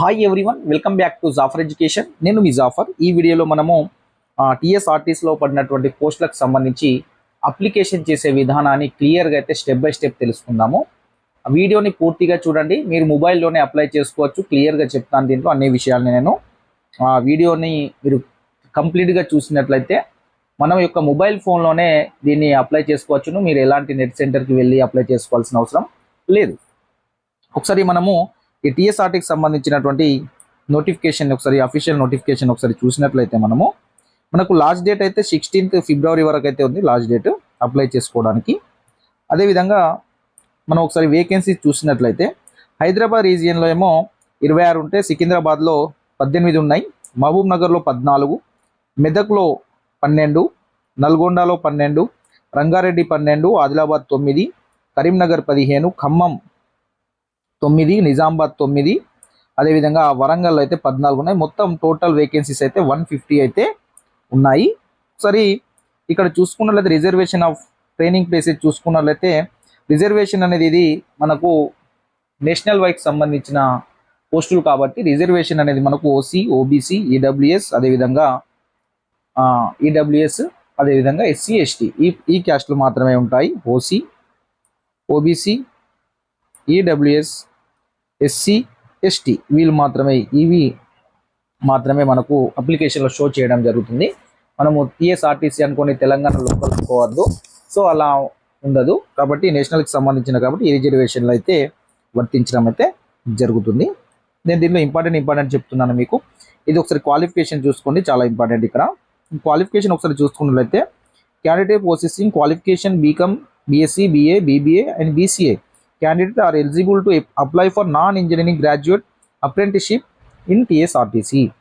Hi everyone welcome back to Jafar education నేను మీ జాఫర్ ఈ వీడియోలో మనము టీఎస్ఆర్టీస్లో పడినటువంటి పోస్టులకు సంబంధించి అప్లికేషన్ చేసే విధానాన్ని క్లియర్గా అయితే స్టెప్ బై స్టెప్ తెలుసుకుందాము. ఆ వీడియోని పూర్తిగా చూడండి. మీరు మొబైల్లోనే అప్లై చేసుకోవచ్చు క్లియర్గా చెప్తాను దీంట్లో అన్ని విషయాలని నేను. ఆ వీడియోని మీరు కంప్లీట్గా చూసినట్లయితే మనం యొక్క మొబైల్ ఫోన్లోనే దీన్ని అప్లై చేసుకోవచ్చును. మీరు ఎలాంటి నెట్ సెంటర్కి వెళ్ళి అప్లై చేసుకోవాల్సిన అవసరం లేదు. ఒకసారి మనము ఈ టీఎస్ఆర్టీకి సంబంధించినటువంటి నోటిఫికేషన్ ఒకసారి అఫీషియల్ నోటిఫికేషన్ ఒకసారి చూసినట్లయితే మనము మనకు లాస్ట్ డేట్ అయితే సిక్స్టీన్త్ ఫిబ్రవరి వరకు అయితే ఉంది లాస్ట్ డేట్ అప్లై చేసుకోవడానికి. అదేవిధంగా మనం ఒకసారి వేకెన్సీ చూసినట్లయితే హైదరాబాద్ రీజియన్లో ఏమో ఇరవై ఆరు ఉంటే సికింద్రాబాద్లో పద్దెనిమిది ఉన్నాయి మహబూబ్ నగర్లో పద్నాలుగు మెదక్లో పన్నెండు నల్గొండలో పన్నెండు రంగారెడ్డి పన్నెండు ఆదిలాబాద్ తొమ్మిది కరీంనగర్ పదిహేను ఖమ్మం తొమ్మిది నిజామాబాద్ తొమ్మిది అదేవిధంగా వరంగల్ అయితే పద్నాలుగు ఉన్నాయి. మొత్తం టోటల్ వేకెన్సీస్ అయితే వన్ ఫిఫ్టీ అయితే ఉన్నాయి. సరే ఇక్కడ చూసుకున్నట్లయితే రిజర్వేషన్ ఆఫ్ ట్రైనింగ్ ప్లేసెస్ చూసుకున్నట్లయితే రిజర్వేషన్ అనేది ఇది మనకు నేషనల్ వైకి సంబంధించిన పోస్టులు కాబట్టి రిజర్వేషన్ అనేది మనకు ఓసీ ఓబీసీ ఈడబ్ల్యూఎస్ అదేవిధంగా ఈడబ్ల్యూఎస్ అదేవిధంగా ఎస్సీ ఎస్టీ ఈ ఈ క్యాస్ట్లు మాత్రమే ఉంటాయి. OC OBC EWS SC ST వీళ్ళు మాత్రమే ఇవి మాత్రమే మనకు అప్లికేషన్లో షో చేయడం జరుగుతుంది. మనము టీఎస్ఆర్టీసీ అనుకోని తెలంగాణ లోకల్ అనుకోవద్దు. సో అలా ఉండదు. కాబట్టి నేషనల్కి సంబంధించిన కాబట్టి ఈ రిజర్వేషన్లు అయితే వర్తించడం అయితే జరుగుతుంది. నేను దీనిలో ఇంపార్టెంట్ ఇంపార్టెంట్ చెప్తున్నాను మీకు. ఇది ఒకసారి క్వాలిఫికేషన్ చూసుకోండి. చాలా ఇంపార్టెంట్ ఇక్కడ. క్వాలిఫికేషన్ ఒకసారి చూసుకున్నట్లయితే candidate processing qualification BCom BSc BA BBA and BCA. Candidate are eligible to apply for non-engineering graduate apprenticeship in TSRTC.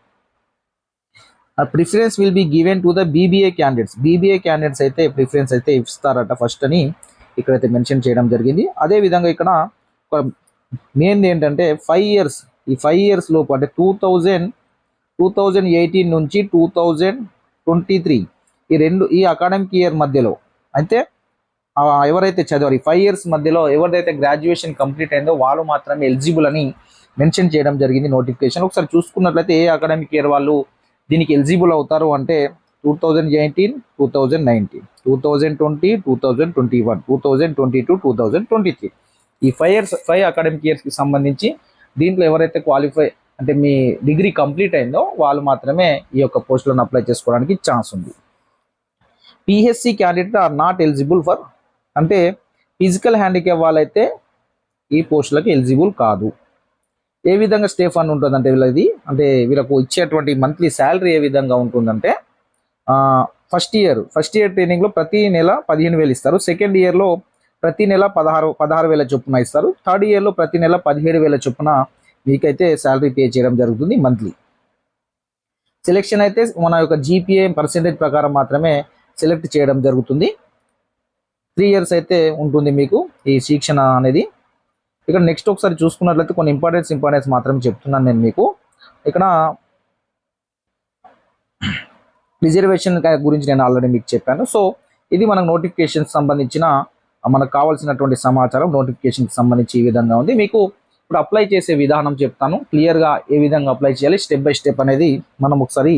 A preference will be given to the BBA candidates. BBA candidates అయితే preference అయితే ఇస్తారట first అని ఇక్కడైతే mention చేయడం జరిగింది అదే విధంగా ఇక్కడ మెయిన్ ఏంటంటే ఫైవ్ ఇయర్స్ ఈ ఫైవ్ ఇయర్స్ లోపు అంటే two thousand two thousand eighteen నుంచి టూ థౌజండ్ ట్వంటీ త్రీ ఈ రెండు ఈ అకాడమిక్ ఇయర్ మధ్యలో అయితే ఆ ఎవరైతే చదివారు ఈ ఫైవ్ ఇయర్స్ మధ్యలో ఎవరిదైతే గ్రాడ్యుయేషన్ కంప్లీట్ అయిందో వాళ్ళు మాత్రమే ఎలిజిబుల్ అని మెన్షన్ చేయడం జరిగింది నోటిఫికేషన్ ఒకసారి చూసుకున్నట్లయితే ఏ అకాడమిక్ ఇయర్ వాళ్ళు దీనికి ఎలిజిబుల్ అవుతారు అంటే two thousand eighteen two thousand nineteen two thousand twenty two thousand twenty one two thousand twenty two two thousand twenty three ఈ ఫైవ్ ఇయర్స్ ఫైవ్ అకాడమిక్ ఇయర్స్కి సంబంధించి దీంట్లో ఎవరైతే క్వాలిఫై అంటే మీ డిగ్రీ కంప్లీట్ అయిందో వాళ్ళు మాత్రమే ఈ యొక్క పోస్టులను అప్లై చేసుకోవడానికి ఛాన్స్ ఉంది. PHC candidate are not eligible for అంటే ఫిజికల్ హ్యాండిక్యాప్ వాళ్ళైతే ఈ పోస్టులకు ఎలిజిబుల్ కాదు. ఏ విధంగా స్టే ఫండ్ ఉంటుందంటే వీళ్ళది అంటే వీళ్ళకు ఇచ్చేటువంటి మంత్లీ శాలరీ ఏ విధంగా ఉంటుందంటే ఫస్ట్ ఇయర్ ఫస్ట్ ఇయర్ ట్రైనింగ్లో ప్రతి నెల పదిహేను వేలు ఇస్తారు. సెకండ్ ఇయర్లో ప్రతి నెల పదహారు పదహారు వేల చొప్పున ఇస్తారు. థర్డ్ ఇయర్లో ప్రతి నెల పదిహేడు వేల చొప్పున మీకైతే శాలరీ పే చేయడం జరుగుతుంది మంత్లీ. సెలెక్షన్ అయితే మన యొక్క జీపీఏ పర్సెంటేజ్ ప్రకారం మాత్రమే సెలెక్ట్ చేయడం జరుగుతుంది. త్రీ ఇయర్స్ అయితే ఉంటుంది మీకు ఈ శిక్షణ అనేది. ఇక్కడ నెక్స్ట్ ఒకసారి చూసుకున్నట్లయితే కొన్ని ఇంపార్టెన్స్ ఇంపార్టెన్స్ మాత్రం చెప్తున్నాను నేను మీకు. ఇక్కడ రిజర్వేషన్ గురించి నేను ఆల్రెడీ మీకు చెప్పాను. సో ఇది మనకు నోటిఫికేషన్ సంబంధించిన మనకు కావాల్సినటువంటి సమాచారం నోటిఫికేషన్కి సంబంధించి ఈ విధంగా ఉంది. మీకు ఇప్పుడు అప్లై చేసే విధానం చెప్తాను. క్లియర్గా ఏ విధంగా అప్లై చేయాలి స్టెప్ బై స్టెప్ అనేది మనం ఒకసారి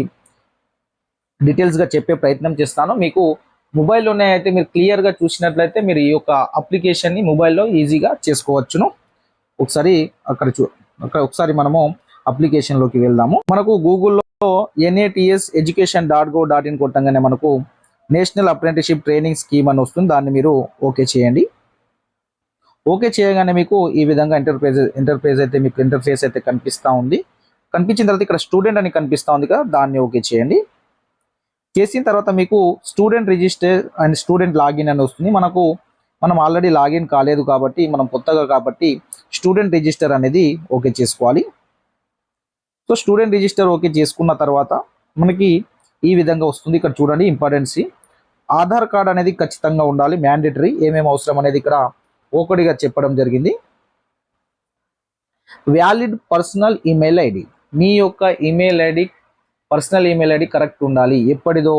డీటెయిల్స్గా చెప్పే ప్రయత్నం చేస్తాను. మీకు మొబైల్లోనే అయితే మీరు క్లియర్గా చూసినట్లయితే మీరు ఈ యొక్క అప్లికేషన్ని మొబైల్లో ఈజీగా చేసుకోవచ్చును. ఒకసారి అక్కడ చూ అక్కడ ఒకసారి మనము అప్లికేషన్లోకి వెళ్దాము. మనకు గూగుల్లో NATS education dot go dot in కొట్టంగానే మనకు నేషనల్ అప్రెంటిషిప్ ట్రైనింగ్ స్కీమ్ అని వస్తుంది. దాన్ని మీరు ఓకే చేయండి. ఓకే చేయగానే మీకు ఈ విధంగా ఇంటర్ప్రైజ్ ఇంటర్ప్రైజ్ అయితే మీకు ఇంటర్ఫేస్ అయితే కనిపిస్తూ ఉంది. కనిపించిన తర్వాత ఇక్కడ స్టూడెంట్ అని కనిపిస్తూ ఉంది కదా దాన్ని ఓకే చేయండి. చేసిన తర్వాత మీకు student register and student login అని వస్తుంది. మనకు మనం ఆల్రెడీ లాగిన్ కాలేదు కాబట్టి మనం కొత్తగా కాబట్టి స్టూడెంట్ రిజిస్టర్ అనేది ఓకే చేసుకోవాలి. సో స్టూడెంట్ రిజిస్టర్ ఓకే చేసుకున్న తర్వాత మనకి ఈ విధంగా వస్తుంది. ఇక్కడ చూడండి ఇంపార్టెన్సీ ఆధార్ కార్డ్ అనేది ఖచ్చితంగా ఉండాలి మ్యాండేటరీ ఏమేమి అవసరం అనేది ఇక్కడ ఒకటిగా చెప్పడం జరిగింది. వ్యాలిడ్ పర్సనల్ ఈమెయిల్ ఐడి మీ యొక్క email ID personal email ID correct ఉండాలి. ఎప్పటిదో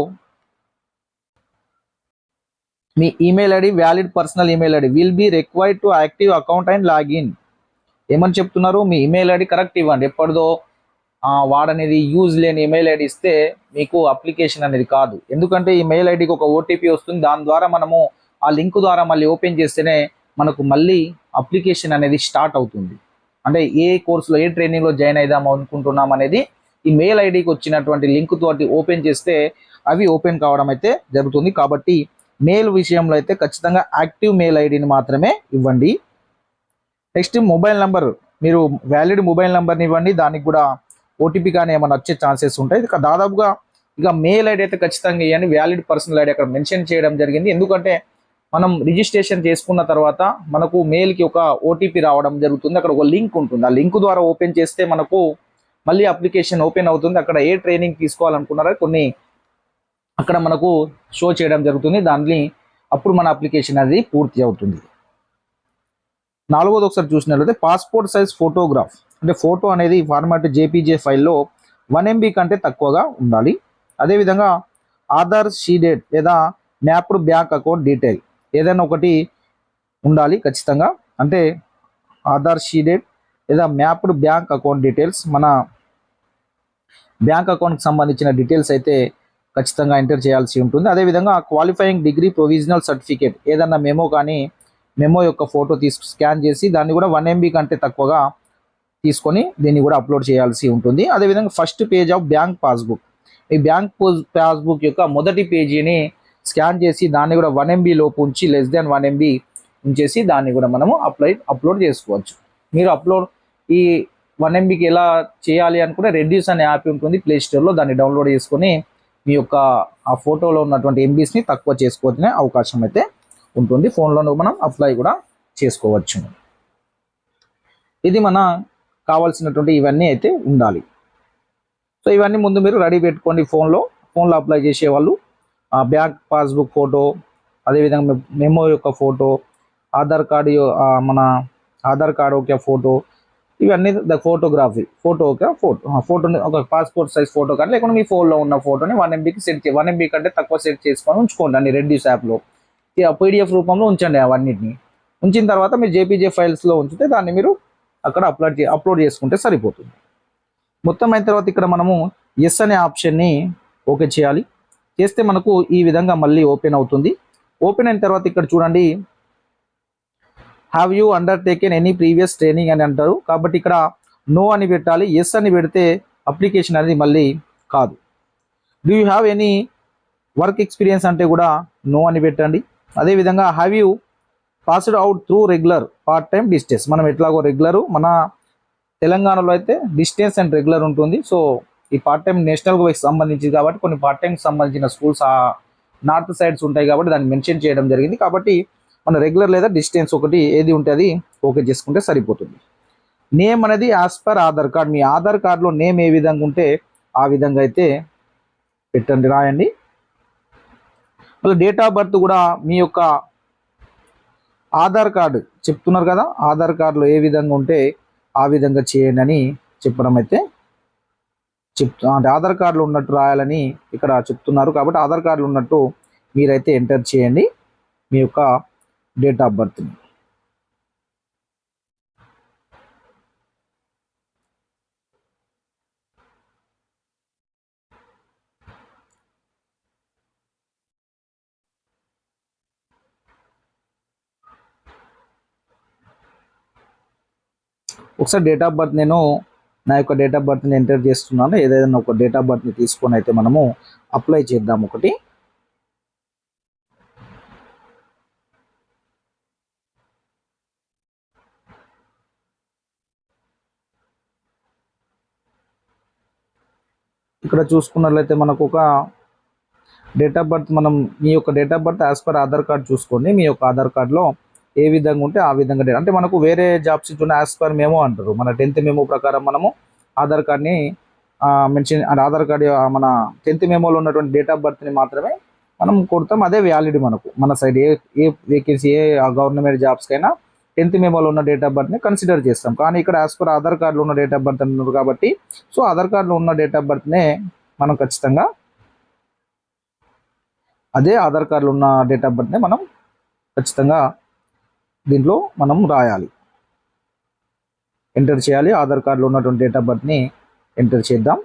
మీ email ID valid personal email ID. Will be required to active account and login. ఏమని చెప్తున్నారు? మీ ఈమెయిల్ ఐడి కరెక్ట్ ఇవ్వండి. ఎప్పటిదో వాడనేది యూజ్ లేని ఈమెయిల్ ఐడి ఇస్తే మీకు అప్లికేషన్ అనేది కాదు. ఎందుకంటే ఈ మెయిల్ ఐడికి ఒక ఓటీపీ వస్తుంది. దాని ద్వారా మనము ఆ లింక్ ద్వారా మళ్ళీ ఓపెన్ చేస్తేనే మనకు మళ్ళీ అప్లికేషన్ అనేది స్టార్ట్ అవుతుంది. అంటే ఏ కోర్సులో ఏ ట్రైనింగ్లో జాయిన్ అయిదాం అనుకుంటున్నాం అనేది ఈ మెయిల్ ఐడికి వచ్చినటువంటి లింక్ తోటి ఓపెన్ చేస్తే అవి ఓపెన్ కావడం అయితే జరుగుతుంది. కాబట్టి మెయిల్ విషయంలో అయితే ఖచ్చితంగా యాక్టివ్ మెయిల్ ఐడిని మాత్రమే ఇవ్వండి. నెక్స్ట్ మొబైల్ నెంబర్ మీరు వ్యాలిడ్ మొబైల్ నెంబర్ని ఇవ్వండి. దానికి కూడా ఓటీపీ కానీ ఏమైనా వచ్చే ఛాన్సెస్ ఉంటాయి. ఇక దాదాపుగా ఇక మెయిల్ ఐడి అయితే ఖచ్చితంగా ఇవ్వండి. వ్యాలిడ్ పర్సనల్ ఐడి అక్కడ మెన్షన్ చేయడం జరిగింది. ఎందుకంటే మనం రిజిస్ట్రేషన్ చేసుకున్న తర్వాత మనకు మెయిల్కి ఒక ఓటీపీ రావడం జరుగుతుంది. అక్కడ ఒక లింక్ ఉంటుంది. ఆ లింక్ ద్వారా ఓపెన్ చేస్తే మనకు మళ్ళీ అప్లికేషన్ ఓపెన్ అవుతుంది. అక్కడ ఏ ట్రైనింగ్ తీసుకోవాలనుకున్నారో కొన్ని అక్కడ మనకు షో చేయడం జరుగుతుంది. దాన్ని అప్పుడు మన అప్లికేషన్ అది పూర్తి అవుతుంది. నాలుగోది ఒకసారి చూసినట్లయితే పాస్పోర్ట్ సైజ్ ఫోటోగ్రాఫ్. అంటే ఫోటో అనేది ఫార్మాట్ జేపీజే ఫైల్లో వన్ ఎంబీ కంటే తక్కువగా ఉండాలి. అదేవిధంగా ఆధార్ షీడెడ్ లేదా మ్యాప్డ్ బ్యాంక్ అకౌంట్ డీటెయిల్ ఏదైనా ఒకటి ఉండాలి ఖచ్చితంగా. అంటే ఆధార్ షీడెడ్ లేదా మ్యాప్డ్ బ్యాంక్ అకౌంట్ డీటెయిల్స్ మన బ్యాంక్ అకౌంట్కి సంబంధించిన డీటెయిల్స్ అయితే ఖచ్చితంగా ఎంటర్ చేయాల్సి ఉంటుంది. అదేవిధంగా క్వాలిఫైయింగ్ డిగ్రీ ప్రొవిజనల్ సర్టిఫికేట్ ఏదన్నా మెమో కానీ మెమో యొక్క ఫోటో తీసుకు స్కాన్ చేసి దాన్ని కూడా వన్ ఎంబీ కంటే తక్కువగా తీసుకొని దీన్ని కూడా అప్లోడ్ చేయాల్సి ఉంటుంది. అదేవిధంగా first page of bank passbook. ఈ బ్యాంక్ పాస్బుక్ యొక్క మొదటి పేజీని స్కాన్ చేసి దాన్ని కూడా వన్ ఎంబీ లోపు ఉంచి లెస్ దాన్ వన్ ఎంబీ ఉంచేసి దాన్ని కూడా మనము అప్లై అప్లోడ్ చేసుకోవచ్చు. మీరు అప్లోడ్ ఈ వన్ ఎంబీకి ఎలా చేయాలి అనుకుంటే రెడ్యూస్ అనే యాప్ ఉంటుంది ప్లే స్టోర్లో దాన్ని డౌన్లోడ్ చేసుకొని మీ యొక్క ఆ ఫోటోలో ఉన్నటువంటి ఎంబీస్ని తక్కువ చేసుకోవచ్చనే అవకాశం అయితే ఉంటుంది. ఫోన్లో మనం అప్లై కూడా చేసుకోవచ్చు. ఇది మన కావాల్సినటువంటి ఇవన్నీ అయితే ఉండాలి. సో ఇవన్నీ ముందు మీరు రెడీ పెట్టుకోండి ఫోన్లో ఫోన్లో అప్లై చేసేవాళ్ళు ఆ బ్యాంక్ పాస్బుక్ ఫోటో అదేవిధంగా మెమో యొక్క ఫోటో ఆధార్ కార్డు మన ఆధార్ కార్డు ఒక ఫోటో ఇవన్నీ ద ఫోటోగ్రఫీ ఫోటో ఒక ఫోటో ఫోటోని ఒక పాస్పోర్ట్ సైజ్ ఫోటో కానీ లేకుండా మీ ఫోన్లో ఉన్న ఫోటోని వన్ ఎంబీకి సెట్ చే వన్ ఎంబీ కంటే తక్కువ సెట్ చేసుకొని ఉంచుకోండి అన్ని రెడ్యూస్ యాప్లో పీడిఎఫ్ రూపంలో ఉంచండి అవన్నిటిని. ఉంచిన తర్వాత మీరు జేపీజే ఫైల్స్లో ఉంచితే దాన్ని మీరు అక్కడ అప్లోడ్ చే అప్లోడ్ చేసుకుంటే సరిపోతుంది. మొత్తం అయిన తర్వాత ఇక్కడ మనము ఎస్ అనే ఆప్షన్ని ఓకే చేయాలి. చేస్తే మనకు ఈ విధంగా మళ్ళీ ఓపెన్ అవుతుంది. ఓపెన్ అయిన తర్వాత ఇక్కడ చూడండి have you undertaken any previous training అని అంటారు. కాబట్టి ఇక్కడ నో అని పెట్టాలి ఎస్ అని పెడితే అప్లికేషన్ అనేది మళ్ళీ కాదు. Do you have any work experience అంటే కూడా నో అని పెట్టండి. అదేవిధంగా have you passed out through regular part time distance మనం ఎట్లాగో రెగ్యులర్ మన తెలంగాణలో అయితే డిస్టెన్స్ అండ్ రెగ్యులర్ ఉంటుంది. సో ఈ పార్ట్ టైం నేషనల్ సంబంధించింది కాబట్టి కొన్ని పార్ట్ టైంకి సంబంధించిన స్కూల్స్ ఆ నార్త్ సైడ్స్ ఉంటాయి కాబట్టి దాన్ని మెన్షన్ చేయడం జరిగింది. కాబట్టి మన రెగ్యులర్ లేదా డిస్టెన్స్ ఒకటి ఏది ఉంటే అది ఓకే చేసుకుంటే సరిపోతుంది. నేమ్ అనేది యాజ్ పర్ ఆధార్ కార్డ్ మీ ఆధార్ కార్డులో నేమ్ ఏ విధంగా ఉంటే ఆ విధంగా అయితే పెట్టండి రాయండి. మళ్ళీ డేట్ ఆఫ్ బర్త్ కూడా మీ యొక్క ఆధార్ కార్డు చెప్తున్నారు కదా ఆధార్ కార్డులో ఏ విధంగా ఉంటే ఆ విధంగా చేయండి అని చెప్పడం అయితే చెప్తు అంటే ఆధార్ కార్డులో ఉన్నట్టు రాయాలని ఇక్కడ చెప్తున్నారు. కాబట్టి ఆధార్ కార్డులో ఉన్నట్టు మీరైతే ఎంటర్ చేయండి. మీ యొక్క డేట్ ఆఫ్ బర్త్ని ఒకసారి డేట్ ఆఫ్ బర్త్ నేను నా యొక్క డేట్ ఆఫ్ బర్త్ని ఎంటర్ చేస్తున్నాను. ఏదైనా ఒక డేట్ ఆఫ్ బర్త్ని తీసుకొని అయితే మనము అప్లై చేద్దాం ఒకటి. ఇక్కడ చూసుకున్నట్లయితే మనకు ఒక డేట్ ఆఫ్ బర్త్ మనం మీ యొక్క date of birth as per Aadhaar card చూసుకోండి. మీ యొక్క ఆధార్ కార్డులో ఏ విధంగా ఉంటే ఆ విధంగా డేట్ అంటే మనకు వేరే జాబ్స్ ఇచ్చిన యాజ్ పర్ మెమో అంటారు. మన టెన్త్ మెమో ప్రకారం మనము ఆధార్ కార్డ్ని మెన్షన్ అంటే ఆధార్ కార్డ్ మన టెన్త్ మెమోలో ఉన్నటువంటి డేట్ ఆఫ్ బర్త్ని మాత్రమే మనం కొడతాం. అదే వ్యాలిడ్ మనకు. మన సైడ్ ఏ ఏ వేకెన్సీ ఏ గవర్నమెంట్ జాబ్స్కైనా టెన్త్ మెమోలో ఉన్న డేట్ ఆఫ్ బర్త్ని కన్సిడర్ చేస్తాం. కానీ ఇక్కడ యాజ్ పర్ ఆధార్ కార్డులో ఉన్న డేట్ ఆఫ్ బర్త్ అన్నారు కాబట్టి సో ఆధార్ కార్డులో ఉన్న డేట్ ఆఫ్ బర్త్నే మనం ఖచ్చితంగా అదే ఆధార్ కార్డులో ఉన్న డేట్ ఆఫ్ బర్త్నే మనం ఖచ్చితంగా దీంట్లో మనం రాయాలి. ఎంటర్ చేయాలి. ఆధార్ కార్డులో ఉన్నటువంటి డేట్ ఆఫ్ బర్త్ని ఎంటర్ చేద్దాం.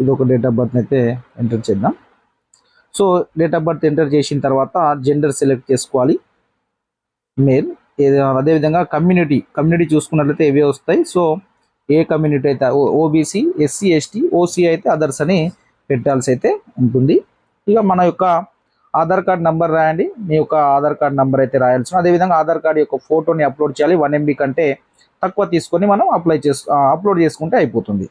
ఇది ఒక డేట్ ఆఫ్ బర్త్ అయితే ఎంటర్ చేద్దాం. So date of birth enter చేసిన తర్వాత జెండర్ సెలెక్ట్ చేసుకోవాలి. మేల్ ఏది అదేవిధంగా కమ్యూనిటీ కమ్యూనిటీ చూసుకున్నట్లయితే ఇవే వస్తాయి. సో ఏ కమ్యూనిటీ అయితే ఓబీసీ ఎస్సీ ఎస్టీ ఓసీ అయితే అదర్స్ అని పెట్టాల్సి అయితే ఉంటుంది. ఇక మన యొక్క ఆధార్ కార్డ్ నెంబర్ రాయండి. మీ యొక్క ఆధార్ కార్డ్ నెంబర్ అయితే రాయాల్సి అదేవిధంగా ఆధార్ కార్డ్ యొక్క ఫోటోని అప్లోడ్ చేయాలి. వన్ ఎంబీ కంటే తక్కువ తీసుకొని మనం అప్లై చేసు అప్లోడ్ చేసుకుంటే అయిపోతుంది.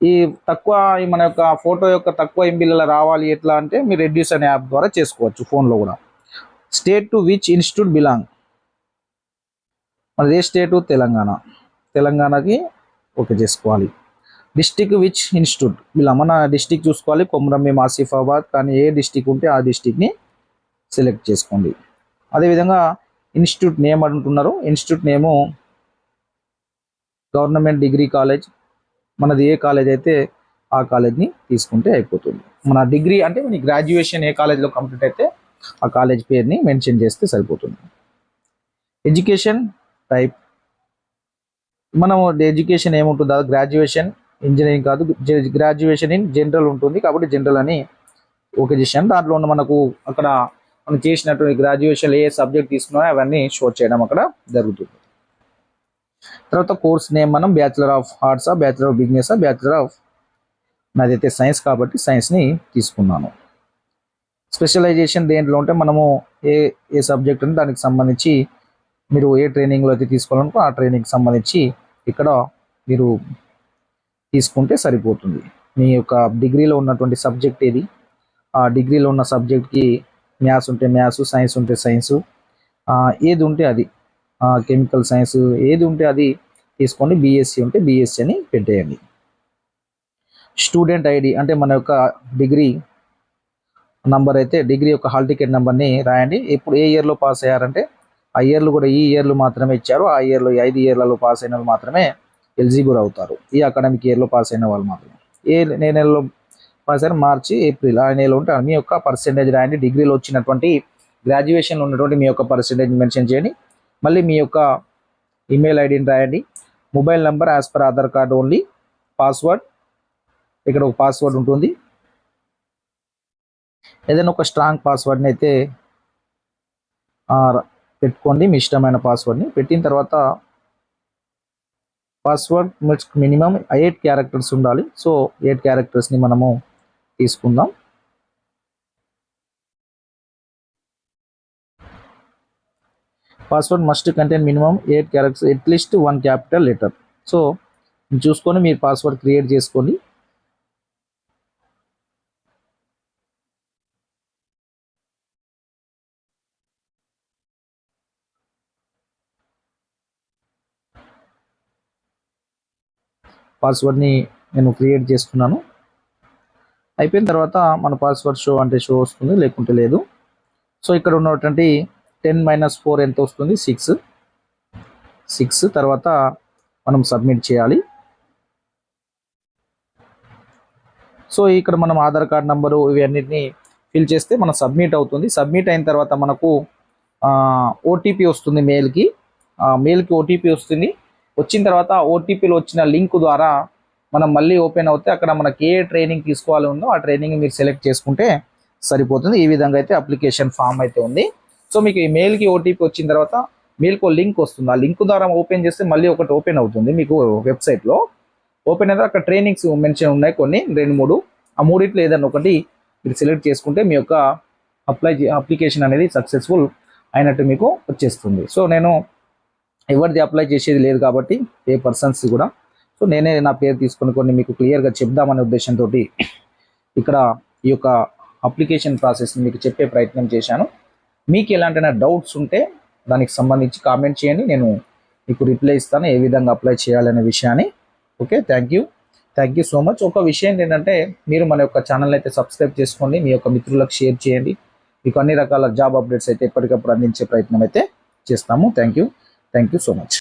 ఈ తక్కువ మన యొక్క ఫోటో యొక్క తక్కువ ఎంబీలలో రావాలి ఎట్లా అంటే మీరు రెడ్యూస్ అనే యాప్ ద్వారా చేసుకోవచ్చు ఫోన్లో కూడా. State to which institute belong మనది ఏ స్టేటు తెలంగాణ. తెలంగాణకి ఓకే చేసుకోవాలి. డిస్టిక్ విచ్ ఇన్స్టిట్యూట్ ఇలా మన డిస్టిక్ చూసుకోవాలి. కొమరంభీం ఆసిఫాబాద్ కానీ ఏ డిస్టిక్ ఉంటే ఆ డిస్టిక్ని సెలెక్ట్ చేసుకోండి. అదేవిధంగా ఇన్స్టిట్యూట్ నేమ్ అంటున్నారు. Institute name government degree college మనది ఏ కాలేజ్ అయితే ఆ కాలేజ్ని తీసుకుంటే అయిపోతుంది. మన డిగ్రీ అంటే మన గ్రాడ్యుయేషన్ ఏ కాలేజ్లో కంప్లీట్ అయితే ఆ కాలేజ్ పేరుని మెన్షన్ చేస్తే సరిపోతుంది. ఎడ్యుకేషన్ టైప్ మనం ఎడ్యుకేషన్ ఏముంటుందో? గ్రాడ్యుయేషన్ ఇంజనీరింగ్ కాదు. గ్రాడ్యుయేషన్ ఇన్ జనరల్ ఉంటుంది. కాబట్టి జనరల్ అని ఓకే చేసాను దాంట్లో ఉన్న మనకు అక్కడ మనం చేసినటువంటి గ్రాడ్యుయేషన్ ఏ సబ్జెక్ట్ తీసుకున్నా అవన్నీ షో చేయడం అక్కడ జరుగుతుంది. తర్వాత కోర్స్ నేమ్ మనం bachelor of ఆర్ట్సా bachelor of business bachelor of నాదైతే సైన్స్ కాబట్టి సైన్స్ని తీసుకున్నాను. స్పెషలైజేషన్ దేంట్లో ఉంటే మనము ఏ ఏ సబ్జెక్ట్ ఉంది దానికి సంబంధించి మీరు ఏ ట్రైనింగ్లో అయితే తీసుకోవాలనుకో ఆ ట్రైనింగ్కి సంబంధించి ఇక్కడ మీరు తీసుకుంటే సరిపోతుంది. మీ యొక్క డిగ్రీలో ఉన్నటువంటి సబ్జెక్ట్ ఏది? ఆ డిగ్రీలో ఉన్న సబ్జెక్ట్కి మ్యాథ్స్ ఉంటే మ్యాథ్స్ సైన్స్ ఉంటే సైన్సు ఏది ఉంటే అది. కెమికల్ సైన్స్ ఏది ఉంటే అది తీసుకోండి. బీఎస్సీ ఉంటే బీఎస్సీ అని పెట్టేయండి. స్టూడెంట్ ఐడి అంటే మన యొక్క డిగ్రీ నంబర్ అయితే డిగ్రీ యొక్క హాల్ టికెట్ నెంబర్ని రాయండి. ఇప్పుడు ఏ ఇయర్లో పాస్ అయ్యారంటే ఆ ఇయర్లు కూడా ఈ ఇయర్లు మాత్రమే ఇచ్చారు. ఆ ఇయర్లో ఐదు ఇయర్లలో పాస్ అయిన వాళ్ళు మాత్రమే ఎలిజిబుల్ అవుతారు. ఈ అకాడమిక్ ఇయర్లో పాస్ అయిన వాళ్ళు మాత్రమే. ఏ నే నెలలో పాస్ అయిన? మార్చి ఏప్రిల్. ఆ నెలలో ఉంటే మీ యొక్క పర్సెంటేజ్ రాయండి. డిగ్రీలో వచ్చినటువంటి గ్రాడ్యుయేషన్లో ఉన్నటువంటి మీ యొక్క పర్సెంటేజ్ మెన్షన్ చేయండి. మళ్ళీ మీ యొక్క ఈమెయిల్ ఐడిని రాయండి. Mobile number as per Aadhaar card only password ఇక్కడ ఒక పాస్వర్డ్ ఉంటుంది. ఏదైనా ఒక స్ట్రాంగ్ పాస్వర్డ్ని అయితే పెట్టుకోండి. మీ ఇష్టమైన పాస్వర్డ్ని పెట్టిన తర్వాత పాస్వర్డ్ మినిమం ఎయిట్ క్యారెక్టర్స్ ఉండాలి. సో ఎయిట్ క్యారెక్టర్స్ని మనము తీసుకుందాం. Password must contain minimum eight characters at least one capital letter so చూసుకొని మీరు పాస్వర్డ్ క్రియేట్ చేసుకోండి పాస్వర్డ్ని నేను క్రియేట్ చేసుకున్నాను. అయిపోయిన తర్వాత మన పాస్వర్డ్ షో అంటే షో వస్తుంది లేకుంటే లేదు. సో ఇక్కడ ఉన్నటువంటి టెన్ మైనస్ ఫోర్ ఎంత వస్తుంది? సిక్స్. సిక్స్ తర్వాత మనం సబ్మిట్ చేయాలి. సో ఇక్కడ మనం ఆధార్ కార్డ్ నెంబరు ఇవన్నిటిని ఫిల్ చేస్తే మనం సబ్మిట్ అవుతుంది. సబ్మిట్ అయిన తర్వాత మనకు ఓటీపీ వస్తుంది మెయిల్కి. మెయిల్కి ఓటీపీ వస్తుంది. వచ్చిన తర్వాత ఓటీపీలో వచ్చిన లింక్ ద్వారా మనం మళ్ళీ ఓపెన్ అవుతే అక్కడ మనకి ఏ ట్రైనింగ్ తీసుకోవాలి ఉందో ఆ ట్రైనింగ్ మీరు సెలెక్ట్ చేసుకుంటే సరిపోతుంది. ఈ విధంగా అయితే అప్లికేషన్ ఫామ్ అయితే ఉంది. సో మీకు ఈ మెయిల్కి ఓటీపీ వచ్చిన తర్వాత మెయిల్కి ఒక లింక్ వస్తుంది. ఆ లింక్ ద్వారా ఓపెన్ చేస్తే మళ్ళీ ఒకటి ఓపెన్ అవుతుంది మీకు వెబ్సైట్లో. ఓపెన్ అయితే అక్కడ ట్రైనింగ్స్ మెన్షన్ ఉన్నాయి కొన్ని రెండు మూడు. ఆ మూడిట్లో ఏదైనా ఒకటి మీరు సెలెక్ట్ చేసుకుంటే మీ యొక్క అప్లై అప్లికేషన్ అనేది సక్సెస్ఫుల్ అయినట్టు మీకు వచ్చేస్తుంది. సో నేను ఎవరిది అప్లై చేసేది లేదు కాబట్టి ఏ పర్సన్స్ కూడా. సో నేనే నా పేరు తీసుకొని కొన్ని మీకు క్లియర్గా చెప్దామనే ఉద్దేశంతో ఇక్కడ ఈ యొక్క అప్లికేషన్ ప్రాసెస్ని మీకు చెప్పే ప్రయత్నం చేశాను. మీకు ఎలాంటి డౌట్స్ ఉంటే దానికి సంబంధించి కామెంట్ చేయండి. నేను మీకు రిప్లై ఇస్తాను ఏ విధంగా అప్లై చేయాలనే విషయాన్ని. Okay thank you thank you so much ఒక విషయం ఏంటంటే మీరు మన యొక్క ఛానల్ అయితే సబ్స్క్రైబ్ చేసుకోండి మీ యొక్క మిత్రులకు షేర్ చేయండి. మీకు అన్ని రకాల జాబ్ అప్డేట్స్ అయితే ఎప్పటికప్పుడు అందించే ప్రయత్నం అయితే చేస్తాము. Thank you thank you so much